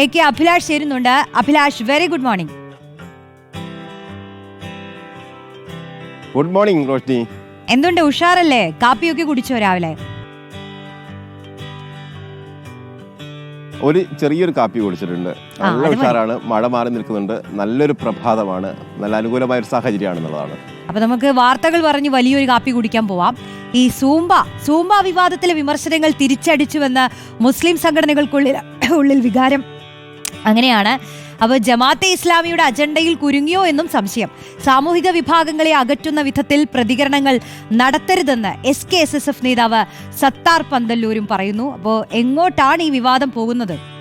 A K Abhilash ചേരുന്നുണ്ട്. Abhilash very good morning good morning Roshni എന്തുണ്ട്? ഉഷാറല്ലേ? കാപ്പിയൊക്കെ കുടിച്ചോ രാവിലെ? ഒരു ചെറിയൊരു കാപ്പി കുടിച്ചിട്ടുണ്ട്. നല്ല. ഉഷാറാണ്. മഴ മാറി നിൽക്കുന്നുണ്ട്. നല്ലൊരു പ്രഭാതമാണ്. നല്ല അനുകൂലമായ ഒരു സാഹചര്യമാണെന്നുള്ളതാണ് അപ്പൊ നമുക്ക് വാർത്തകൾ പറഞ്ഞ് വലിയൊരു കാപ്പി കുടിക്കാൻ പോവാം. ഈ സൂംബ സൂംബ വിവാദത്തിലെ വിമർശനങ്ങൾ തിരിച്ചടിച്ചുവെന്ന് മുസ്ലിം സംഘടനകൾക്കുള്ളിൽ ഉള്ളിൽ വികാരം അങ്ങനെയാണ്. അപ്പോൾ ജമാഅത്തെ ഇസ്ലാമിയുടെ അജണ്ടയിൽ കുരുങ്ങിയോ എന്നും സംശയം. സാമൂഹിക വിഭാഗങ്ങളെ അകറ്റുന്ന വിധത്തിൽ പ്രതികരണങ്ങൾ നടത്തരുതെന്ന് S K S S F നേതാവ് സത്താർ പന്തല്ലൂരും പറയുന്നു. അപ്പോൾ എങ്ങോട്ടാണ് ഈ വിവാദം പോകുന്നത്?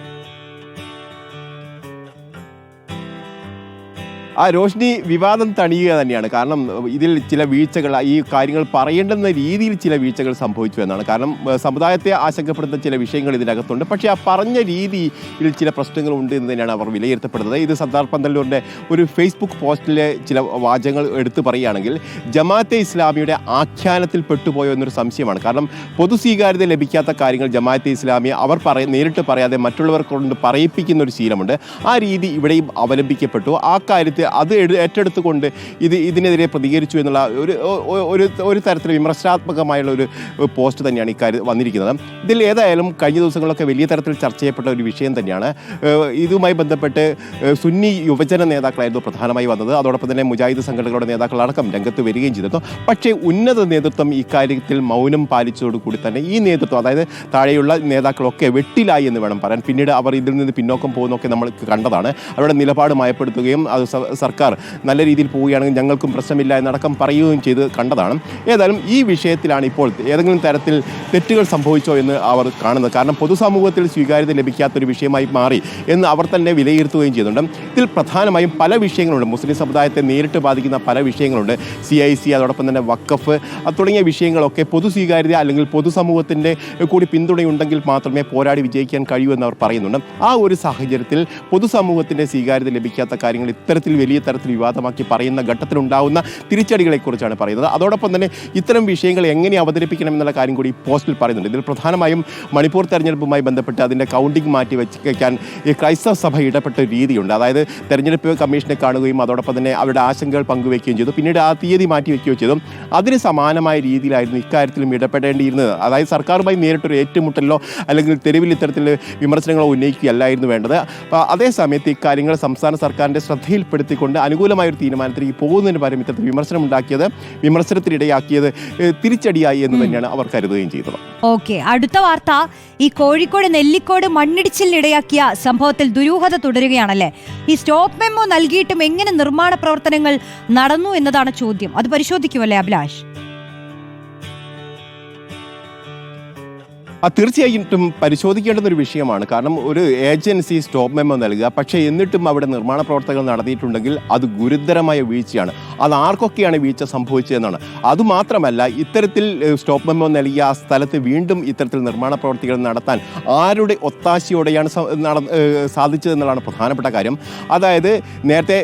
ആ രോഷ്നി വിവാദം തണിയുക തന്നെയാണ്. കാരണം ഇതിൽ ചില വീഴ്ചകൾ ഈ കാര്യങ്ങൾ പറയേണ്ടുന്ന രീതിയിൽ ചില വീഴ്ചകൾ സംഭവിച്ചു എന്നാണ്. കാരണം സമുദായത്തെ ആശങ്കപ്പെടുന്ന ചില വിഷയങ്ങൾ ഇതിനകത്തുണ്ട്. പക്ഷേ ആ പറഞ്ഞ രീതിയിൽ ചില പ്രശ്നങ്ങൾ ഉണ്ട് എന്ന് തന്നെയാണ് അവർ വിലയിരുത്തപ്പെടുന്നത്. ഇത് സർദാർ പന്തല്ലൂരിന്റെ ഒരു ഫേസ്ബുക്ക് പോസ്റ്റിലെ ചില വാചകങ്ങൾ എടുത്തു പറയുകയാണെങ്കിൽ ജമാഅത്തെ ഇസ്ലാമിയുടെ ആഖ്യാനത്തിൽ പെട്ടുപോയോ എന്നൊരു സംശയമാണ്. കാരണം പൊതു സ്വീകാര്യത ലഭിക്കാത്ത കാര്യങ്ങൾ ജമാഅത്തെ ഇസ്ലാമി അവർ പറയ നേരിട്ട് പറയാതെ മറ്റുള്ളവർക്കൊണ്ട് പറയിപ്പിക്കുന്ന ഒരു ശീലമുണ്ട്. ആ രീതി ഇവിടെയും അവലംബിക്കപ്പെട്ടു. ആ കാര്യത്തിൽ അത് എടു ഏറ്റെടുത്തുകൊണ്ട് ഇത് ഇതിനെതിരെ പ്രതികരിച്ചു എന്നുള്ള ഒരു ഒരു ഒരു തരത്തിൽ വിമർശനാത്മകമായുള്ള ഒരു പോസ്റ്റ് തന്നെയാണ് ഇക്കാര്യം വന്നിരിക്കുന്നത്. ഇതിൽ ഏതായാലും കഴിഞ്ഞ ദിവസങ്ങളൊക്കെ വലിയ തരത്തിൽ ചർച്ച ചെയ്യപ്പെട്ട ഒരു വിഷയം തന്നെയാണ്. ഇതുമായി ബന്ധപ്പെട്ട് സുന്നി യുവജന നേതാക്കളായിരുന്നു പ്രധാനമായി വന്നത്. അതോടൊപ്പം തന്നെ മുജാഹിദ് സംഘടനകളുടെ നേതാക്കളടക്കം രംഗത്ത് വരികയും ചെയ്തിരുന്നു. പക്ഷേ ഉന്നത നേതൃത്വം ഇക്കാര്യത്തിൽ മൗനം പാലിച്ചതോടുകൂടി തന്നെ ഈ നേതൃത്വം അതായത് താഴെയുള്ള നേതാക്കളൊക്കെ വെട്ടിലായി എന്ന് വേണം പറയാൻ. പിന്നീട് അവർ ഇതിൽ നിന്ന് പിന്നോക്കം പോകുന്നൊക്കെ നമ്മൾ കണ്ടതാണ്. അവരുടെ നിലപാട് മയപ്പെടുത്തുകയും അത് സർക്കാർ നല്ല രീതിയിൽ പോവുകയാണെങ്കിൽ ഞങ്ങൾക്കും പ്രശ്നമില്ല എന്നടക്കം പറയുകയും ചെയ്ത് കണ്ടതാണ്. ഏതായാലും ഈ വിഷയത്തിലാണ് ഇപ്പോൾ ഏതെങ്കിലും തരത്തിൽ തെറ്റുകൾ സംഭവിച്ചോ എന്ന് അവർ കാണുന്നത്. കാരണം പൊതുസമൂഹത്തിൽ സ്വീകാര്യത ലഭിക്കാത്തൊരു വിഷയമായി മാറി എന്ന് അവർ തന്നെ വിലയിരുത്തുകയും ചെയ്യുന്നുണ്ട് ഇതിൽ പ്രധാനമായും പല വിഷയങ്ങളുണ്ട്. മുസ്ലിം സമുദായത്തെ നേരിട്ട് ബാധിക്കുന്ന പല വിഷയങ്ങളുണ്ട്. സി ഐ സി അതോടൊപ്പം തന്നെ വക്കഫ് തുടങ്ങിയ വിഷയങ്ങളൊക്കെ പൊതു സ്വീകാര്യത അല്ലെങ്കിൽ പൊതുസമൂഹത്തിന്റെ കൂടി പിന്തുണയുണ്ടെങ്കിൽ മാത്രമേ പോരാടി വിജയിക്കാൻ കഴിയൂ എന്ന് അവർ പറയുന്നുണ്ട്. ആ ഒരു സാഹചര്യത്തിൽ പൊതുസമൂഹത്തിന്റെ സ്വീകാര്യത ലഭിക്കാത്ത കാര്യങ്ങൾ ഇത്തരത്തിൽ വലിയ തരത്തിൽ വിവാദമാക്കി പറയുന്ന ഘട്ടത്തിലുണ്ടാവുന്ന തിരിച്ചടികളെക്കുറിച്ചാണ് പറയുന്നത്. അതോടൊപ്പം തന്നെ ഇത്തരം വിഷയങ്ങൾ എങ്ങനെ അവതരിപ്പിക്കണം എന്നുള്ള കാര്യം കൂടി പോസ്റ്റിൽ പറയുന്നുണ്ട്. ഇതിൽ പ്രധാനമായും മണിപ്പൂർ തെരഞ്ഞെടുപ്പുമായി ബന്ധപ്പെട്ട് അതിന്റെ കൗണ്ടിംഗ് മാറ്റി വെക്കാൻ ഈ ക്രൈസ്തവ സഭ ഇടപെട്ട രീതിയുണ്ട്. അതായത് തെരഞ്ഞെടുപ്പ് കമ്മീഷനെ കാണുകയും അതോടൊപ്പം തന്നെ അവരുടെ ആശങ്കകൾ പങ്കുവയ്ക്കുകയും ചെയ്തു. പിന്നീട് ആ തീയതി മാറ്റി വയ്ക്കുകയും ചെയ്തു. അതിന് സമാനമായ രീതിയിലായിരുന്നു ഇക്കാര്യത്തിലും ഇടപെടേണ്ടിയിരുന്നത്. അതായത് സർക്കാരുമായി നേരിട്ടൊരു ഏറ്റുമുട്ടലോ അല്ലെങ്കിൽ തെരുവിൽ ഇത്തരത്തിൽ വിമർശനങ്ങളോ ഉന്നയിക്കുകയല്ലായിരുന്നു വേണ്ടത്. അപ്പോൾ അതേ സമയത്ത് ഇക്കാര്യങ്ങൾ സംസ്ഥാന സർക്കാരിന്റെ ശ്രദ്ധയിൽപ്പെടുത്തിക്കൊണ്ട് അനുകൂലമായ ഒരു തീരുമാനത്തിലേക്ക് പോകുന്നതിന് പകരം ഇത്തരത്തിൽ വിമർശനം ഉണ്ടാക്കിയത് വിമർശനത്തിനിടയാക്കിയത് തിരിച്ചടിയായി എന്ന് തന്നെയാണ് അവർ കരുതുകയും ചെയ്തത്. ഓക്കെ അടുത്ത വാർത്ത. ഈ കോഴിക്കോട് നെല്ലിക്കോട് മണ്ണിടിച്ചിലിനിടയാക്കിയ സംഭവത്തിൽ ദുരൂഹത തുടരുകയാണല്ലേ? ഈ സ്റ്റോപ്പ് മെമ്മോ നൽകിയിട്ടും എങ്ങനെ നിർമ്മാണ പ്രവർത്തനങ്ങൾ നടന്നു എന്നതാണ് ചോദ്യം. അത് പരിശോധിക്കുമല്ലേ അഭിലാഷ്? ആ തീർച്ചയായിട്ടും പരിശോധിക്കേണ്ടുന്ന ഒരു വിഷയമാണ്. കാരണം ഒരു ഏജൻസി സ്റ്റോപ്പ് മെമ്മോ നൽകുക പക്ഷേ എന്നിട്ടും അവിടെ നിർമ്മാണ പ്രവർത്തനങ്ങൾ നടത്തിയിട്ടുണ്ടെങ്കിൽ അത് ഗുരുതരമായ വീഴ്ചയാണ്. അത് ആർക്കൊക്കെയാണ് വീഴ്ച സംഭവിച്ചതെന്നാണ്. അതുമാത്രമല്ല ഇത്തരത്തിൽ സ്റ്റോപ്പ് മെമ്മോ നൽകിയ ആ സ്ഥലത്ത് വീണ്ടും ഇത്തരത്തിൽ നിർമ്മാണ പ്രവർത്തികൾ നടത്താൻ ആരുടെ ഒത്താശയോടെയാണ് സാധിച്ചതെന്നുള്ളതാണ് പ്രധാനപ്പെട്ട കാര്യം. അതായത് നേരത്തെ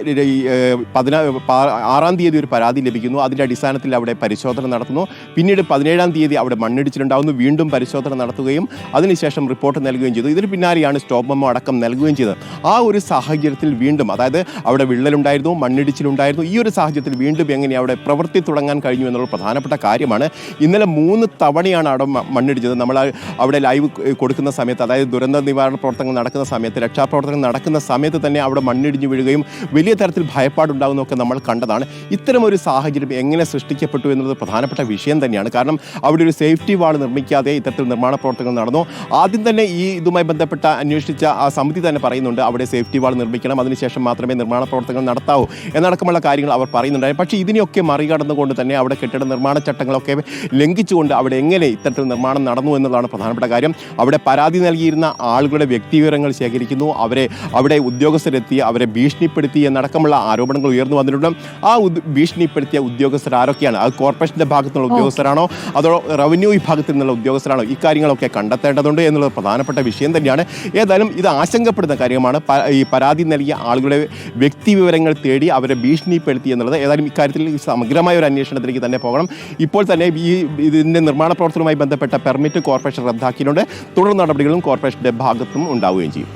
ആറാം തീയതി ഒരു പരാതി ലഭിക്കുന്നു. അതിന്റെ അടിസ്ഥാനത്തിൽ അവിടെ പരിശോധന നടത്തുന്നു. പിന്നീട് പതിനേഴാം തീയതി അവിടെ മണ്ണിടിച്ചിലുണ്ടാകുന്നു വീണ്ടും പരിശോധന നടത്തുകയും അതിനുശേഷം റിപ്പോർട്ട് നൽകുകയും ചെയ്തു. ഇതിന് പിന്നാലെയാണ് സ്റ്റോപ്പ് മെമ്മോ അടക്കം നൽകുകയും ചെയ്തത്. ആ ഒരു സാഹചര്യത്തിൽ വീണ്ടും അതായത് അവിടെ വിള്ളലുണ്ടായിരുന്നു മണ്ണിടിച്ചിലുണ്ടായിരുന്നു. ഈ ഒരു സാഹചര്യത്തിൽ വീണ്ടും എങ്ങനെ അവിടെ പ്രവൃത്തി തുടങ്ങാൻ കഴിഞ്ഞു എന്നുള്ള പ്രധാനപ്പെട്ട കാര്യമാണ്. ഇന്നലെ മൂന്ന് തവണയാണ് അവിടെ മണ്ണിടിച്ചത്. നമ്മൾ അവിടെ ലൈവ് കൊടുക്കുന്ന സമയത്ത് അതായത് ദുരന്ത നിവാരണ പ്രവർത്തനങ്ങൾ നടക്കുന്ന സമയത്ത് രക്ഷാപ്രവർത്തനങ്ങൾ നടക്കുന്ന സമയത്ത് തന്നെ അവിടെ മണ്ണിടിഞ്ഞു വീഴുകയും വലിയ തരത്തിൽ ഭയപ്പാടുണ്ടാകുന്നതൊക്കെ നമ്മൾ കണ്ടതാണ്. ഇത്തരം ഒരു സാഹചര്യം എങ്ങനെ സൃഷ്ടിക്കപ്പെട്ടു എന്നത് പ്രധാനപ്പെട്ട വിഷയം തന്നെയാണ്. കാരണം അവിടെ ഒരു സേഫ്റ്റി വാൾ നിർമ്മിക്കാതെ ഇത്തരത്തിൽ നിർമ്മാണ പ്രവർത്തനങ്ങൾ നടന്നു. ആദ്യം തന്നെ ഈ ഇതുമായി ബന്ധപ്പെട്ട അന്വേഷിച്ച ആ സമിതി തന്നെ പറയുന്നുണ്ട് അവിടെ സേഫ്റ്റി വാൾ നിർമ്മിക്കണം അതിനുശേഷം മാത്രമേ നിർമ്മാണ പ്രവർത്തനങ്ങൾ നടത്താവൂ എന്നടക്കമുള്ള കാര്യങ്ങൾ അവർ പറയുന്നുണ്ടായിരുന്നു. പക്ഷേ ഇതിനെയൊക്കെ മറികടന്നുകൊണ്ട് തന്നെ അവിടെ കെട്ടിട നിർമ്മാണ ചട്ടങ്ങളൊക്കെ ലംഘിച്ചുകൊണ്ട് അവിടെ എങ്ങനെ ഇത്തരത്തിൽ നിർമ്മാണം നടന്നു എന്നുള്ളതാണ് പ്രധാനപ്പെട്ട കാര്യം. അവിടെ പരാതി നൽകിയിരുന്ന ആളുകളുടെ വ്യക്തിവിവരങ്ങൾ ശേഖരിക്കുന്നു. അവരെ അവിടെ ഉദ്യോഗസ്ഥരെത്തി അവരെ ഭീഷണിപ്പെടുത്തി എന്നടക്കമുള്ള ആരോപണങ്ങൾ ഉയർന്നു വന്നിട്ടുണ്ട്. ആ ഭീഷണിപ്പെടുത്തിയ ഉദ്യോഗസ്ഥർ ആരൊക്കെയാണ്? അത് കോർപ്പറേഷന്റെ ഭാഗത്തുള്ള ഉദ്യോഗസ്ഥരാണോ? അതോ റവന്യൂ വിഭാഗത്തിൽ നിന്നുള്ള ഉദ്യോഗസ്ഥരാണോ? ഇക്കാര്യങ്ങളൊക്കെ കണ്ടെത്തേണ്ടതുണ്ട് എന്നുള്ളത് പ്രധാനപ്പെട്ട വിഷയം തന്നെയാണ്. ഏതായാലും ഇത് ആശങ്കപ്പെടുന്ന കാര്യമാണ്. ഈ പരാതി നൽകിയ ആളുകളുടെ വ്യക്തി വിവരങ്ങൾ തേടി അവരെ ഭീഷണിപ്പെടുത്തി എന്നുള്ളത്. ഏതായാലും ഇക്കാര്യത്തിൽ സമഗ്രമായ ഒരു അന്വേഷണത്തിലേക്ക് തന്നെ പോകണം. ഇപ്പോൾ തന്നെ ഈ ഇതിന്റെ നിർമ്മാണ പ്രവർത്തനവുമായി ബന്ധപ്പെട്ട പെർമിറ്റ് കോർപ്പറേഷൻ റദ്ദാക്കിയിട്ടുണ്ട്. തുടർ നടപടികളും കോർപ്പറേഷന്റെ ഭാഗത്തും ഉണ്ടാവുകയും ചെയ്യും.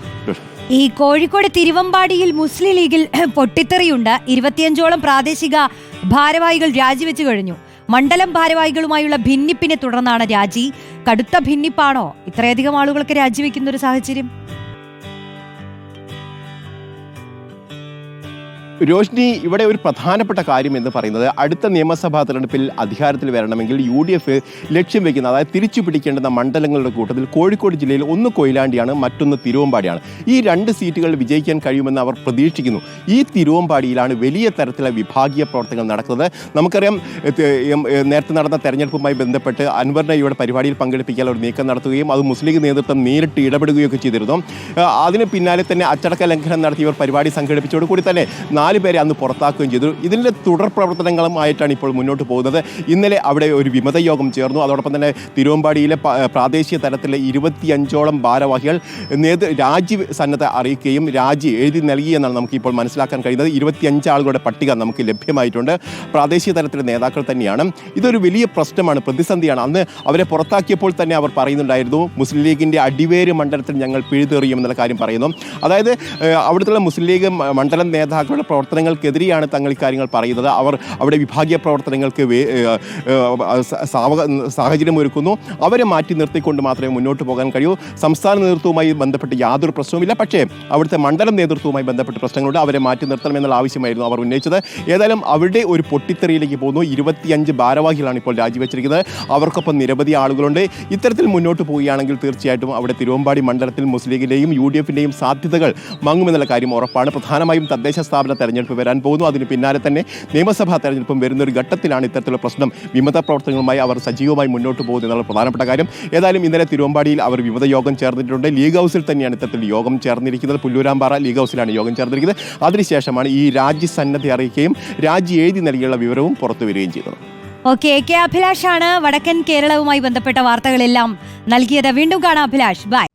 ഈ കോഴിക്കോട് തിരുവമ്പാടിയിൽ മുസ്ലിം ലീഗിൽ പൊട്ടിത്തെറിയുണ്ട്. ഇരുപത്തിയഞ്ചോളം പ്രാദേശിക ഭാരവാഹികൾ രാജിവെച്ചു കഴിഞ്ഞു. മണ്ഡലം ഭാരവാഹികളുമായുള്ള ഭിന്നിപ്പിനെ തുടർന്നാണ് രാജി. കടുത്ത ഭിന്നിപ്പാണോ? ഇത്രയധികം ആളുകൾക്ക് രാജിവെക്കുന്ന ഒരു സാഹചര്യം. രോഷ്നി ഇവിടെ ഒരു പ്രധാനപ്പെട്ട കാര്യം എന്ന് പറയുന്നത് അടുത്ത നിയമസഭാ തെരഞ്ഞെടുപ്പിൽ അധികാരത്തിൽ വരണമെങ്കിൽ യു ഡി എഫ് ലക്ഷ്യം വെക്കുന്ന അതായത് തിരിച്ചു പിടിക്കേണ്ടുന്ന മണ്ഡലങ്ങളുടെ കൂട്ടത്തിൽ കോഴിക്കോട് ജില്ലയിൽ ഒന്ന് കൊയിലാണ്ടിയാണ് മറ്റൊന്ന് തിരുവമ്പാടിയാണ്. ഈ രണ്ട് സീറ്റുകൾ വിജയിക്കാൻ കഴിയുമെന്ന് അവർ പ്രതീക്ഷിക്കുന്നു. ഈ തിരുവമ്പാടിയിലാണ് വലിയ തരത്തിലുള്ള വിഭാഗീയ പ്രവർത്തനങ്ങൾ നടക്കുന്നത്. നമുക്കറിയാം നേരത്തെ നടന്ന തെരഞ്ഞെടുപ്പുമായി ബന്ധപ്പെട്ട് അൻവറിനെ ഇവിടെ പരിപാടിയിൽ പങ്കെടുപ്പിക്കാൻ ഒരു നീക്കം നടത്തുകയും അത് മുസ്ലിം ലീഗ് നേതൃത്വം നേരിട്ട് ഇടപെടുകയൊക്കെ ചെയ്തിരുന്നു. അതിന് പിന്നാലെ തന്നെ അച്ചടക്ക ലംഘനം നടത്തി ഇവർ പരിപാടി സംഘടിപ്പിച്ചതോടുകൂടി തന്നെ നാല് പേരെ അന്ന് പുറത്താക്കുകയും ചെയ്തു. ഇതിന്റെ തുടർ പ്രവർത്തനങ്ങളുമായിട്ടാണ് ഇപ്പോൾ മുന്നോട്ട് പോകുന്നത്. ഇന്നലെ അവിടെ ഒരു വിമത യോഗം ചേർന്നു. അതോടൊപ്പം തന്നെ തിരുവമ്പാടിയിലെ പ്രാദേശിക തലത്തിലെ ഇരുപത്തിയഞ്ചോളം ഭാരവാഹികൾ നേതൃ രാജി സന്നദ്ധ അറിയിക്കുകയും രാജി എഴുതി നൽകിയെന്നാണ് നമുക്ക് ഇപ്പോൾ മനസ്സിലാക്കാൻ കഴിയുന്നത്. ഇരുപത്തിയഞ്ച് ആളുകളുടെ പട്ടിക നമുക്ക് ലഭ്യമായിട്ടുണ്ട്. പ്രാദേശിക തലത്തിലെ നേതാക്കൾ തന്നെയാണ്. ഇതൊരു വലിയ പ്രശ്നമാണ് പ്രതിസന്ധിയാണ്. അന്ന് അവരെ പുറത്താക്കിയപ്പോൾ തന്നെ അവർ പറയുന്നുണ്ടായിരുന്നു മുസ്ലിം ലീഗിന്റെ അടിവേര് മണ്ഡലത്തിൽ ഞങ്ങൾ പിഴുതെറിയുമെന്നുള്ള കാര്യം പറയുന്നു. അതായത് അവിടുത്തെ മുസ്ലിം ലീഗ് മണ്ഡലം നേതാക്കളുടെ പ്രവർത്തനങ്ങൾക്കെതിരെയാണ് തങ്ങൾ ഇക്കാര്യങ്ങൾ പറയുന്നത്. അവർ അവിടെ വിഭാഗീയ പ്രവർത്തനങ്ങൾക്ക് സാഹചര്യം ഒരുക്കുന്നു. അവരെ മാറ്റി നിർത്തിക്കൊണ്ട് മാത്രമേ മുന്നോട്ട് പോകാൻ കഴിയൂ. സംസ്ഥാന നേതൃത്വവുമായി ബന്ധപ്പെട്ട് യാതൊരു പ്രശ്നവുമില്ല. പക്ഷേ അവിടുത്തെ മണ്ഡലം നേതൃത്വവുമായി ബന്ധപ്പെട്ട് പ്രശ്നങ്ങളുണ്ട്. അവരെ മാറ്റി നിർത്തണം നിർത്തണമെന്നുള്ള ആവശ്യമായിരുന്നു അവർ ഉന്നയിച്ചത്. ഏതായാലും അവിടെ ഒരു പൊട്ടിത്തെറിയിലേക്ക് പോകുന്നു. ഇരുപത്തിയഞ്ച് ഭാരവാഹികളാണ് ഇപ്പോൾ രാജിവെച്ചിരിക്കുന്നത്. അവർക്കൊപ്പം നിരവധി ആളുകളുണ്ട്. ഇത്തരത്തിൽ മുന്നോട്ട് പോവുകയാണെങ്കിൽ തീർച്ചയായിട്ടും അവിടെ തിരുവമ്പാടി മണ്ഡലത്തിൽ മുസ്ലിം ലീഗിന്റെയും യു ഡി എഫിന്റെയും സാധ്യതകൾ മങ്ങുമെന്നുള്ള കാര്യം ഉറപ്പാണ്. പ്രധാനമായും തദ്ദേശ സ്ഥാപന തെരഞ്ഞെടുപ്പ് വരാൻ പോകുന്നു. അതിന് പിന്നാലെ തന്നെ നിയമസഭാ തെരഞ്ഞെടുപ്പും വരുന്ന ഒരു ഘട്ടത്തിലാണ് ഇത്തരത്തിലുള്ള പ്രശ്നം. വിമത പ്രവർത്തനങ്ങളുമായി അവർ സജീവമായി മുന്നോട്ട് പോകുന്നത് എന്നുള്ള പ്രധാനപ്പെട്ട കാര്യം. ഏതായാലും ഇന്നലെ തിരുവമ്പാടിയിൽ അവർ വിമത യോഗം ചേർന്നിട്ടുണ്ട്. ലീഗ് ഹൗസിൽ തന്നെയാണ് ഇത്തരത്തിൽ യോഗം ചേർന്നിരിക്കുന്നത്. പുല്ലൂരാമ്പാറ ലീഗ് ഹൗസിലാണ് യോഗം ചേർന്നിരിക്കുന്നത്. അതിനുശേഷമാണ് ഈ രാജ്യസന്നദ്ധ അറിയിക്കുകയും രാജി എഴുതി നൽകിയുള്ള വിവരവും പുറത്തു വരികയും ചെയ്തത്. ഓക്കെ കെ അഭിലാഷാണ് വടക്കൻ കേരളവുമായി ബന്ധപ്പെട്ട വാർത്തകളെല്ലാം. നൽകിയത് വീണ്ടും കാണാം. അഭിലാഷ് ബൈ.